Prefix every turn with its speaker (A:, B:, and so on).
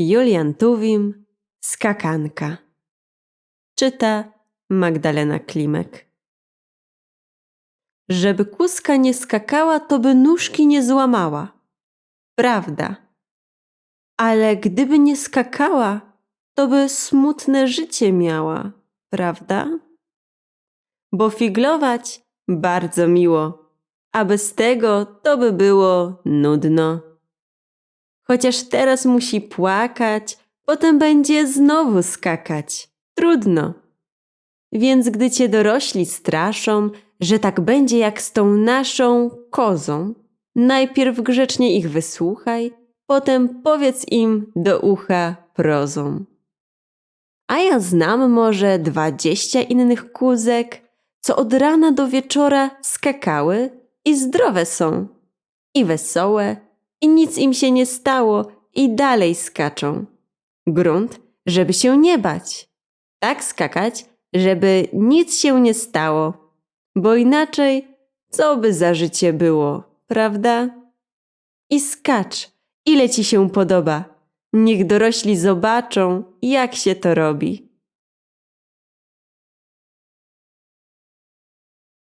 A: Julian Tuwim, Skakanka. Czyta Magdalena Klimek. Żeby kuska nie skakała, to by nóżki nie złamała. Prawda. Ale gdyby nie skakała, to by smutne życie miała. Prawda? Bo figlować bardzo miło, a bez tego to by było nudno. Chociaż teraz musi płakać, potem będzie znowu skakać. Trudno. Więc gdy cię dorośli straszą, że tak będzie jak z tą naszą kozą, najpierw grzecznie ich wysłuchaj, potem powiedz im do ucha prozą. A ja znam może dwadzieścia innych kuzek, co od rana do wieczora skakały i zdrowe są, i wesołe, i nic im się nie stało, i dalej skaczą. Grunt, żeby się nie bać. Tak skakać, żeby nic się nie stało, bo inaczej co by za życie było, prawda? I skacz, ile ci się podoba. Niech dorośli zobaczą, jak się to robi.